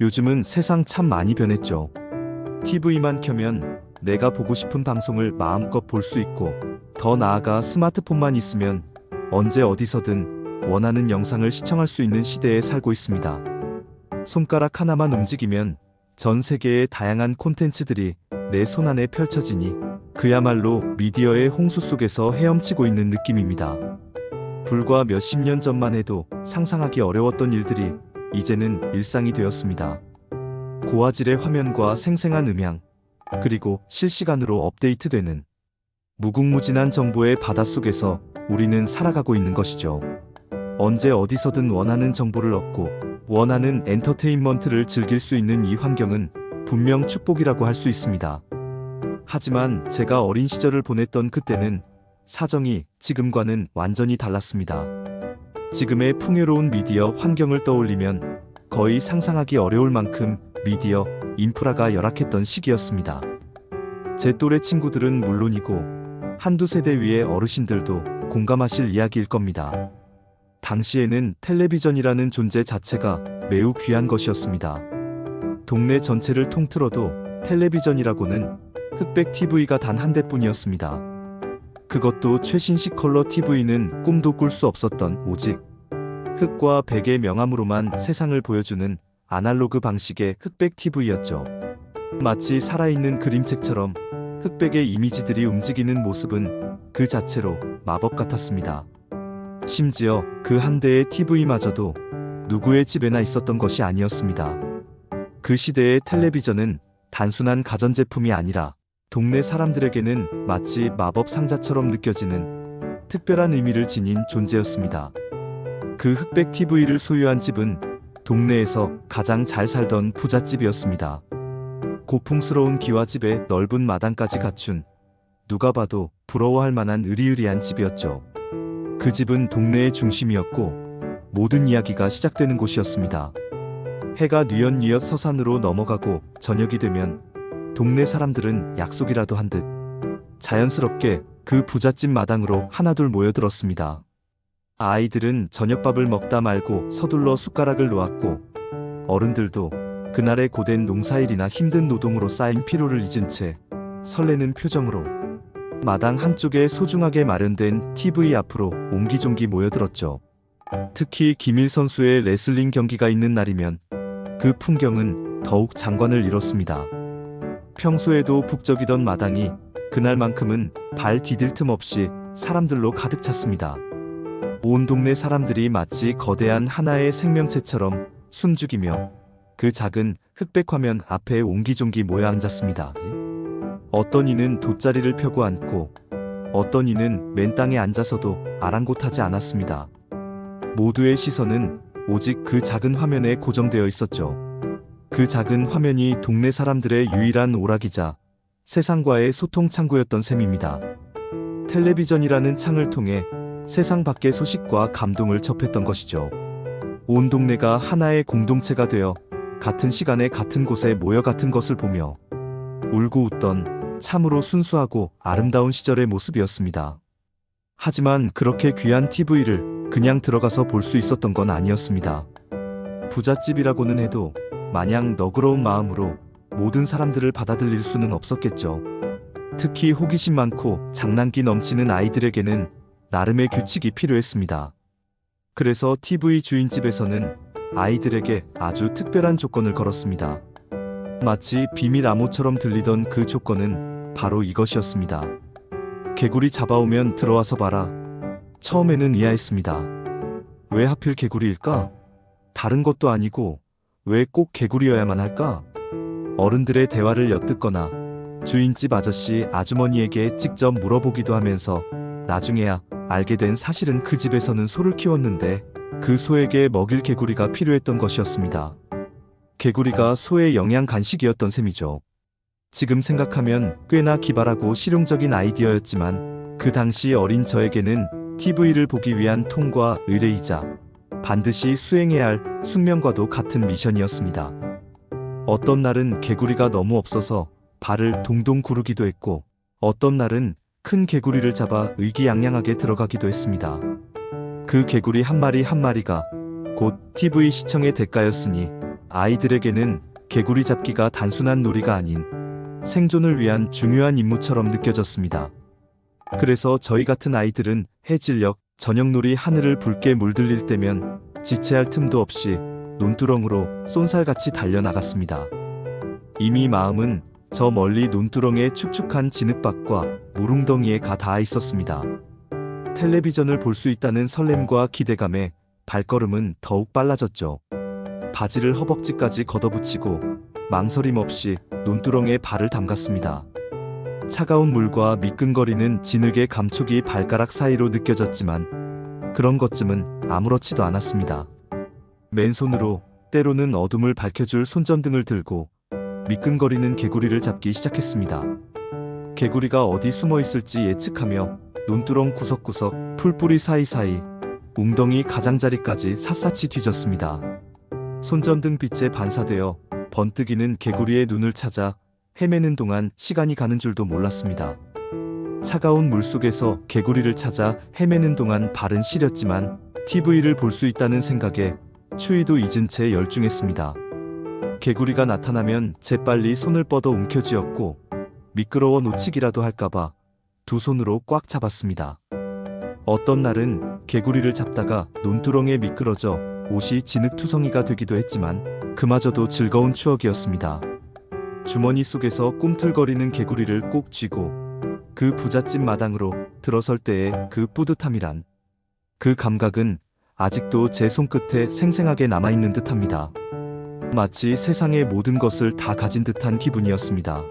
요즘은 세상 참 많이 변했죠. TV만 켜면 내가 보고 싶은 방송을 마음껏 볼 수 있고, 더 나아가 스마트폰만 있으면 언제 어디서든 원하는 영상을 시청할 수 있는 시대에 살고 있습니다. 손가락 하나만 움직이면 전 세계의 다양한 콘텐츠들이 내 손안에 펼쳐지니 그야말로 미디어의 홍수 속에서 헤엄치고 있는 느낌입니다. 불과 몇십 년 전만 해도 상상하기 어려웠던 일들이 이제는 일상이 되었습니다. 고화질의 화면과 생생한 음향, 그리고 실시간으로 업데이트되는 무궁무진한 정보의 바닷속에서 우리는 살아가고 있는 것이죠. 언제 어디서든 원하는 정보를 얻고 원하는 엔터테인먼트를 즐길 수 있는 이 환경은 분명 축복이라고 할 수 있습니다. 하지만 제가 어린 시절을 보냈던 그때는 사정이 지금과는 완전히 달랐습니다. 지금의 풍요로운 미디어 환경을 떠올리면 거의 상상하기 어려울 만큼 미디어 인프라가 열악했던 시기였습니다. 제 또래 친구들은 물론이고 한두 세대 위의 어르신들도 공감하실 이야기일 겁니다. 당시에는 텔레비전이라는 존재 자체가 매우 귀한 것이었습니다. 동네 전체를 통틀어도 텔레비전이라고는 흑백 TV가 단 한 대뿐이었습니다. 그것도 최신식 컬러 TV는 꿈도 꿀 수 없었던 오직 흑과 백의 명암으로만 세상을 보여주는 아날로그 방식의 흑백 TV였죠. 마치 살아있는 그림책처럼 흑백의 이미지들이 움직이는 모습은 그 자체로 마법 같았습니다. 심지어 그 한 대의 TV마저도 누구의 집에나 있었던 것이 아니었습니다. 그 시대의 텔레비전은 단순한 가전제품이 아니라 동네 사람들에게는 마치 마법 상자처럼 느껴지는 특별한 의미를 지닌 존재였습니다. 그 흑백 TV를 소유한 집은 동네에서 가장 잘 살던 부잣집이었습니다. 고풍스러운 기와집에 넓은 마당까지 갖춘 누가 봐도 부러워할 만한 으리으리한 집이었죠. 그 집은 동네의 중심이었고 모든 이야기가 시작되는 곳이었습니다. 해가 뉘엿뉘엿 서산으로 넘어가고 저녁이 되면 동네 사람들은 약속이라도 한 듯 자연스럽게 그 부잣집 마당으로 하나둘 모여들었습니다. 아이들은 저녁밥을 먹다 말고 서둘러 숟가락을 놓았고 어른들도 그날의 고된 농사일이나 힘든 노동으로 쌓인 피로를 잊은 채 설레는 표정으로 마당 한쪽에 소중하게 마련된 TV 앞으로 옹기종기 모여들었죠. 특히 김일 선수의 레슬링 경기가 있는 날이면 그 풍경은 더욱 장관을 이뤘습니다. 평소에도 북적이던 마당이 그날만큼은 발 디딜 틈 없이 사람들로 가득 찼습니다. 온 동네 사람들이 마치 거대한 하나의 생명체처럼 숨죽이며 그 작은 흑백 화면 앞에 옹기종기 모여 앉았습니다. 어떤 이는 돗자리를 펴고 앉고 어떤 이는 맨 땅에 앉아서도 아랑곳하지 않았습니다. 모두의 시선은 오직 그 작은 화면에 고정되어 있었죠. 그 작은 화면이 동네 사람들의 유일한 오락이자 세상과의 소통 창구였던 셈입니다. 텔레비전이라는 창을 통해 세상 밖의 소식과 감동을 접했던 것이죠. 온 동네가 하나의 공동체가 되어 같은 시간에 같은 곳에 모여 같은 것을 보며 울고 웃던 참으로 순수하고 아름다운 시절의 모습이었습니다. 하지만 그렇게 귀한 TV를 그냥 들어가서 볼 수 있었던 건 아니었습니다. 부잣집이라고는 해도 마냥 너그러운 마음으로 모든 사람들을 받아들일 수는 없었겠죠. 특히 호기심 많고 장난기 넘치는 아이들에게는 나름의 규칙이 필요했습니다. 그래서 TV 주인집에서는 아이들에게 아주 특별한 조건을 걸었습니다. 마치 비밀 암호처럼 들리던 그 조건은 바로 이것이었습니다. 개구리 잡아오면 들어와서 봐라. 처음에는 이해했습니다. 왜 하필 개구리일까? 다른 것도 아니고 왜 꼭 개구리여야만 할까? 어른들의 대화를 엿듣거나 주인집 아저씨 아주머니에게 직접 물어보기도 하면서 나중에야 알게 된 사실은 그 집에서는 소를 키웠는데 그 소에게 먹일 개구리가 필요했던 것이었습니다. 개구리가 소의 영양 간식이었던 셈이죠. 지금 생각하면 꽤나 기발하고 실용적인 아이디어였지만 그 당시 어린 저에게는 TV를 보기 위한 통과 의뢰이자 반드시 수행해야 할 숙명과도 같은 미션이었습니다. 어떤 날은 개구리가 너무 없어서 발을 동동 구르기도 했고 어떤 날은 큰 개구리를 잡아 의기양양하게 들어가기도 했습니다. 그 개구리 한 마리 한 마리가 곧 TV 시청의 대가였으니 아이들에게는 개구리 잡기가 단순한 놀이가 아닌 생존을 위한 중요한 임무처럼 느껴졌습니다. 그래서 저희 같은 아이들은 해질녘 저녁놀이 하늘을 붉게 물들릴 때면 지체할 틈도 없이 논두렁으로 쏜살같이 달려나갔습니다. 이미 마음은 저 멀리 논두렁의 축축한 진흙밭과 무릉덩이에 가 닿아 있었습니다. 텔레비전을 볼 수 있다는 설렘과 기대감에 발걸음은 더욱 빨라졌죠. 바지를 허벅지까지 걷어붙이고 망설임 없이 논두렁에 발을 담갔습니다. 차가운 물과 미끈거리는 진흙의 감촉이 발가락 사이로 느껴졌지만 그런 것쯤은 아무렇지도 않았습니다. 맨손으로 때로는 어둠을 밝혀줄 손전등을 들고 미끈거리는 개구리를 잡기 시작했습니다. 개구리가 어디 숨어 있을지 예측하며 논두렁 구석구석 풀뿌리 사이사이 웅덩이 가장자리까지 샅샅이 뒤졌습니다. 손전등 빛에 반사되어 번뜩이는 개구리의 눈을 찾아 헤매는 동안 시간이 가는 줄도 몰랐습니다. 차가운 물 속에서 개구리를 찾아 헤매는 동안 발은 시렸지만 TV를 볼 수 있다는 생각에 추위도 잊은 채 열중했습니다. 개구리가 나타나면 재빨리 손을 뻗어 움켜쥐었고 미끄러워 놓치기라도 할까봐 두 손으로 꽉 잡았습니다. 어떤 날은 개구리를 잡다가 논두렁에 미끄러져 옷이 진흙투성이가 되기도 했지만 그마저도 즐거운 추억이었습니다. 주머니 속에서 꿈틀거리는 개구리를 꼭 쥐고 그 부잣집 마당으로 들어설 때의 그 뿌듯함이란 그 감각은 아직도 제 손끝에 생생하게 남아있는 듯합니다. 마치 세상의 모든 것을 다 가진 듯한 기분이었습니다.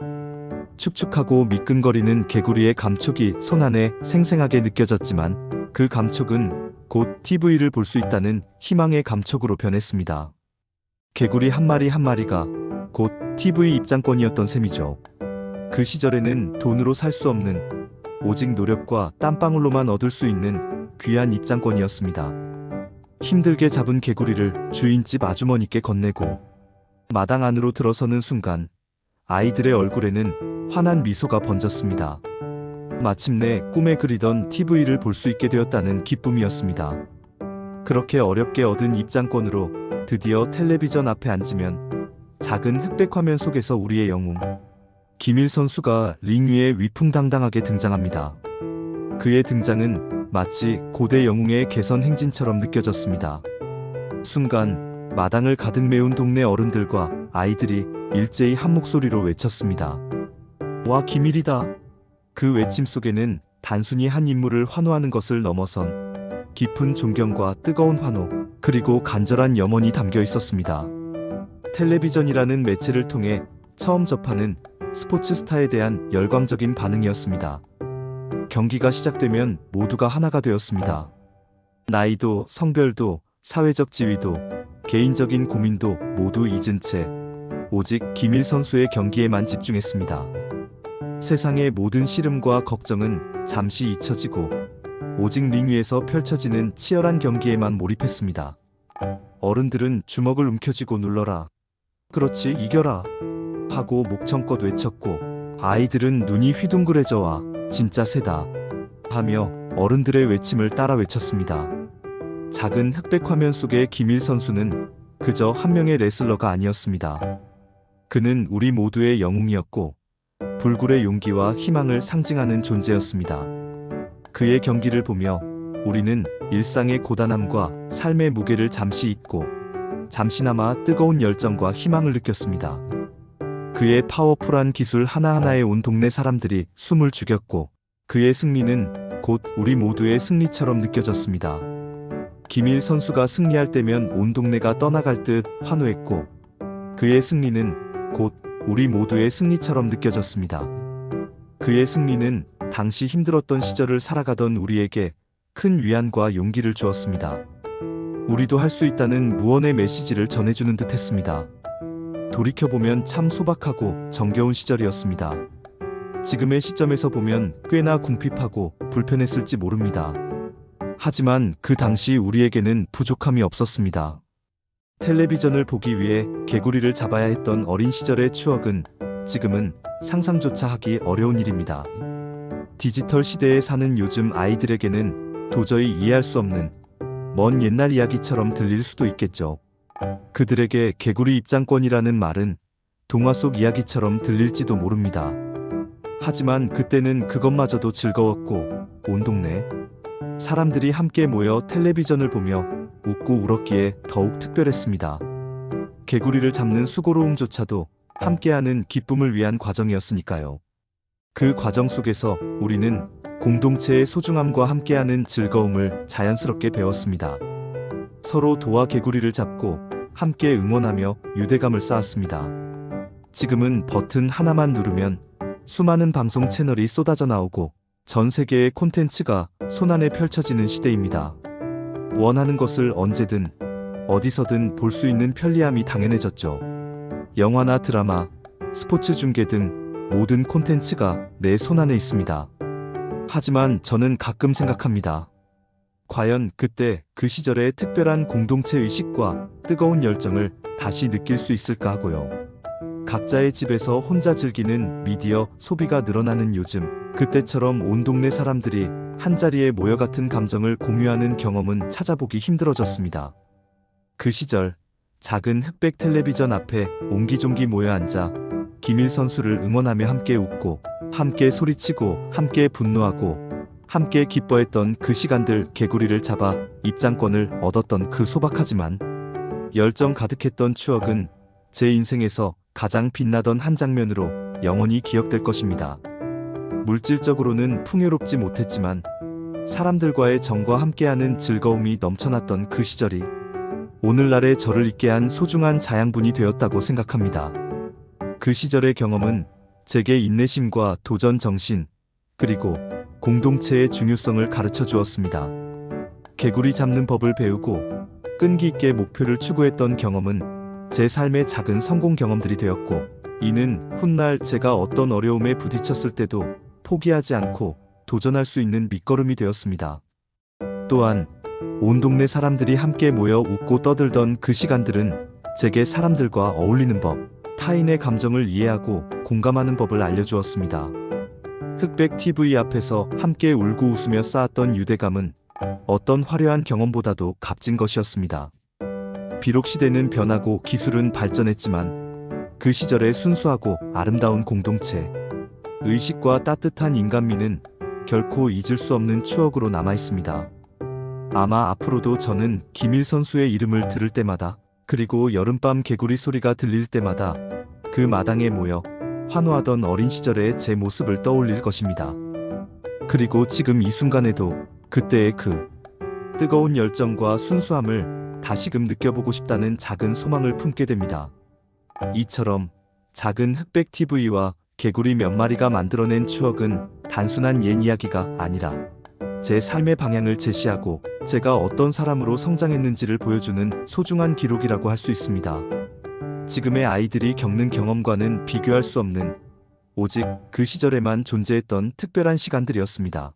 축축하고 미끈거리는 개구리의 감촉이 손 안에 생생하게 느껴졌지만 그 감촉은 곧 TV를 볼 수 있다는 희망의 감촉으로 변했습니다. 개구리 한 마리 한 마리가 곧 TV 입장권이었던 셈이죠. 그 시절에는 돈으로 살 수 없는 오직 노력과 땀방울로만 얻을 수 있는 귀한 입장권이었습니다. 힘들게 잡은 개구리를 주인집 아주머니께 건네고 마당 안으로 들어서는 순간 아이들의 얼굴에는 환한 미소가 번졌습니다. 마침내 꿈에 그리던 TV를 볼 수 있게 되었다는 기쁨이었습니다. 그렇게 어렵게 얻은 입장권으로 드디어 텔레비전 앞에 앉으면 작은 흑백 화면 속에서 우리의 영웅 김일 선수가 링 위에 위풍당당하게 등장합니다. 그의 등장은 마치 고대 영웅의 개선 행진처럼 느껴졌습니다. 순간 마당을 가득 메운 동네 어른들과 아이들이 일제히 한 목소리로 외쳤습니다. 와 김일이다. 그 외침 속에는 단순히 한 인물을 환호하는 것을 넘어선 깊은 존경과 뜨거운 환호, 그리고 간절한 염원이 담겨 있었습니다. 텔레비전이라는 매체를 통해 처음 접하는 스포츠 스타에 대한 열광적인 반응이었습니다. 경기가 시작되면 모두가 하나가 되었습니다. 나이도, 성별도, 사회적 지위도, 개인적인 고민도 모두 잊은 채 오직 김일 선수의 경기에만 집중했습니다. 세상의 모든 시름과 걱정은 잠시 잊혀지고 오직 링 위에서 펼쳐지는 치열한 경기에만 몰입했습니다. 어른들은 주먹을 움켜쥐고 눌러라. 그렇지, 이겨라. 하고 목청껏 외쳤고 아이들은 눈이 휘둥그레져 와 진짜 세다. 하며 어른들의 외침을 따라 외쳤습니다. 작은 흑백 화면 속의 김일 선수는 그저 한 명의 레슬러가 아니었습니다. 그는 우리 모두의 영웅이었고 불굴의 용기와 희망을 상징하는 존재였습니다. 그의 경기를 보며 우리는 일상의 고단함과 삶의 무게를 잠시 잊고 잠시나마 뜨거운 열정과 희망을 느꼈습니다. 그의 파워풀한 기술 하나하나에 온 동네 사람들이 숨을 죽였고 그의 승리는 곧 우리 모두의 승리처럼 느껴졌습니다. 김일 선수가 승리할 때면 온 동네가 떠나갈 듯 환호했고 그의 승리는 곧 우리 모두의 승리처럼 느껴졌습니다. 그의 승리는 당시 힘들었던 시절을 살아가던 우리에게 큰 위안과 용기를 주었습니다. 우리도 할 수 있다는 무언의 메시지를 전해주는 듯 했습니다. 돌이켜보면 참 소박하고 정겨운 시절이었습니다. 지금의 시점에서 보면 꽤나 궁핍하고 불편했을지 모릅니다. 하지만 그 당시 우리에게는 부족함이 없었습니다. 텔레비전을 보기 위해 개구리를 잡아야 했던 어린 시절의 추억은 지금은 상상조차 하기 어려운 일입니다. 디지털 시대에 사는 요즘 아이들에게는 도저히 이해할 수 없는 먼 옛날 이야기처럼 들릴 수도 있겠죠. 그들에게 개구리 입장권이라는 말은 동화 속 이야기처럼 들릴지도 모릅니다. 하지만 그때는 그것마저도 즐거웠고 온 동네 사람들이 함께 모여 텔레비전을 보며 웃고 울었기에 더욱 특별했습니다. 개구리를 잡는 수고로움조차도 함께하는 기쁨을 위한 과정이었으니까요. 그 과정 속에서 우리는 공동체의 소중함과 함께하는 즐거움을 자연스럽게 배웠습니다. 서로 도와 개구리를 잡고 함께 응원하며 유대감을 쌓았습니다. 지금은 버튼 하나만 누르면 수많은 방송 채널이 쏟아져 나오고 전 세계의 콘텐츠가 손안에 펼쳐지는 시대입니다. 원하는 것을 언제든 어디서든 볼 수 있는 편리함이 당연해졌죠. 영화나 드라마, 스포츠 중계 등 모든 콘텐츠가 내 손안에 있습니다. 하지만 저는 가끔 생각합니다. 과연 그때 그 시절의 특별한 공동체 의식과 뜨거운 열정을 다시 느낄 수 있을까 하고요. 각자의 집에서 혼자 즐기는 미디어 소비가 늘어나는 요즘, 그때처럼 온 동네 사람들이 한자리에 모여 같은 감정을 공유하는 경험은 찾아보기 힘들어졌습니다. 그 시절, 작은 흑백 텔레비전 앞에 옹기종기 모여 앉아 김일 선수를 응원하며 함께 웃고, 함께 소리치고, 함께 분노하고, 함께 기뻐했던 그 시간들 개구리를 잡아 입장권을 얻었던 그 소박하지만 열정 가득했던 추억은 제 인생에서 가장 빛나던 한 장면으로 영원히 기억될 것입니다. 물질적으로는 풍요롭지 못했지만 사람들과의 정과 함께하는 즐거움이 넘쳐났던 그 시절이 오늘날의 저를 있게 한 소중한 자양분이 되었다고 생각합니다. 그 시절의 경험은 제게 인내심과 도전 정신, 그리고 공동체의 중요성을 가르쳐 주었습니다. 개구리 잡는 법을 배우고 끈기 있게 목표를 추구했던 경험은 제 삶의 작은 성공 경험들이 되었고, 이는 훗날 제가 어떤 어려움에 부딪혔을 때도 포기하지 않고 도전할 수 있는 밑거름이 되었습니다. 또한 온 동네 사람들이 함께 모여 웃고 떠들던 그 시간들은 제게 사람들과 어울리는 법, 타인의 감정을 이해하고 공감하는 법을 알려주었습니다. 흑백 TV 앞에서 함께 울고 웃으며 쌓았던 유대감은 어떤 화려한 경험보다도 값진 것이었습니다. 비록 시대는 변하고 기술은 발전했지만 그 시절의 순수하고 아름다운 공동체, 의식과 따뜻한 인간미는 결코 잊을 수 없는 추억으로 남아 있습니다. 아마 앞으로도 저는 김일 선수의 이름을 들을 때마다 그리고 여름밤 개구리 소리가 들릴 때마다 그 마당에 모여 환호하던 어린 시절의 제 모습을 떠올릴 것입니다. 그리고 지금 이 순간에도 그때의 그 뜨거운 열정과 순수함을 다시금 느껴보고 싶다는 작은 소망을 품게 됩니다. 이처럼 작은 흑백 TV와 개구리 몇 마리가 만들어낸 추억은 단순한 옛 이야기가 아니라 제 삶의 방향을 제시하고 제가 어떤 사람으로 성장했는지를 보여주는 소중한 기록이라고 할 수 있습니다. 지금의 아이들이 겪는 경험과는 비교할 수 없는 오직 그 시절에만 존재했던 특별한 시간들이었습니다.